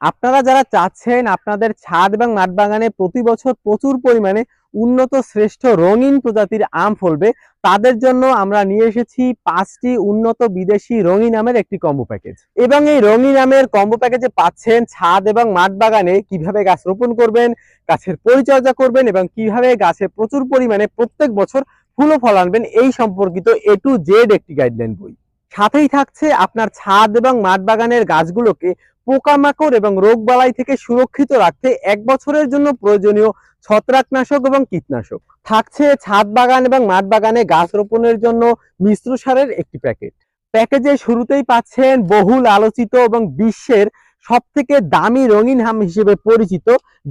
আপনারা যারা চাচ্ছেন আপনাদের ছাদ এবং মাঠ বাগানে প্রতি বছর প্রচুর পরিমাণে উন্নত শ্রেষ্ঠ রঙিন প্রজাতির আম ফলবে, তাদের জন্য আমরা নিয়ে এসেছি পাঁচটি উন্নত বিদেশি রঙিন আমের একটি কম্বো প্যাকেজ এবং এই রঙিন আমের কম্বো প্যাকেজে পাচ্ছেন ছাদ এবং মাঠ বাগানে কীভাবে গাছ রোপণ করবেন, গাছের পরিচর্যা করবেন এবং কীভাবে গাছে প্রচুর পরিমাণে প্রত্যেক বছর ফুলও ফল আনবেন, এই সম্পর্কিত এ টু জেড একটি গাইডলাইন বই। সাথেই থাকছে আপনার ছাদ এবং মাঠ বাগানের গাছগুলোকে পোকামাকড় এবং রোগবালাই থেকে সুরক্ষিত রাখতে এক বছরের জন্য প্রয়োজনীয় ছত্রাকনাশক এবং কীটনাশক। থাকছে ছাদ বাগান এবং মাঠ বাগানে গাছ রোপণের জন্য মিশ্র সারের একটি প্যাকেট। প্যাকেজে শুরুতেই পাচ্ছেন বহুল আলোচিত এবং বিশ্বের সব থেকে দামি রঙিন আম হিসেবে পরিচিত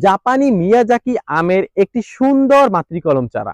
জাপানি মিয়াজাকি আমের একটি সুন্দর মাতৃকলম চারা।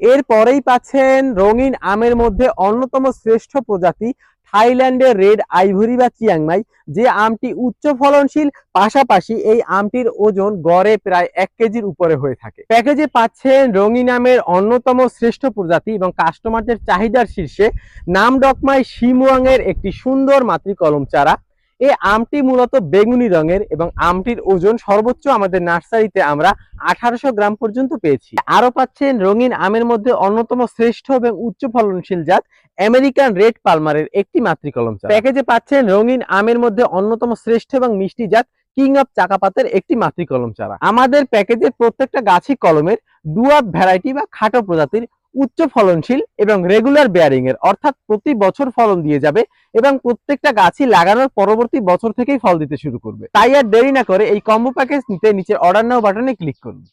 এরপরেই পাচ্ছেন রঙিন আমের মধ্যে অন্যতম শ্রেষ্ঠ প্রজাতি থাইল্যান্ডের রেড আইভরি বা চিয়াংমাই যে আমটি উচ্চ ফলনশীল, পাশাপাশি এই আমটির ওজন গড়ে প্রায় এক কেজির উপরে হয়ে থাকে। প্যাকেজে পাচ্ছেন রঙিন আমের অন্যতম শ্রেষ্ঠ প্রজাতি এবং কাস্টমারদের চাহিদার শীর্ষে নাম ডকমাই শিমুয়াং এর একটি সুন্দর মাতৃকলম চারা এই আমটি মূলত বেগুনি রঙের এবং আমটির ওজন সর্বোচ্চ আমাদের নার্সারিতে আমরা আঠারোশো গ্রাম পর্যন্ত পেয়েছি। আরও পাচ্ছেন রঙিন আমের মধ্যে অন্যতম শ্রেষ্ঠ এবং উচ্চ ফলনশীল জাত আমেরিকান রেড পালমারের একটি মাতৃকলম প্যাকেজে পাচ্ছেন রঙিন আমের মধ্যে অন্যতম শ্রেষ্ঠ এবং মিষ্টি জাত কিং অফ চাকাপাতের একটি মাতৃকলম চারা। আমাদের প্যাকেজের প্রত্যেকটা গাছই কলমের ডুয়াব ভ্যারাইটি বা খাটো প্রজাতির উচ্চ ফলনশীল এবং রেগুলার বেয়ারিং এর, অর্থাৎ প্রতি বছর ফলন দিয়ে যাবে এবং প্রত্যেকটা গাছই লাগানোর পরবর্তী বছর থেকেই ফল দিতে শুরু করবে। তাই আর দেরি না করে এই কম্বো প্যাকেজ নিতে নিচে অর্ডার নাও বাটনে ক্লিক করুন।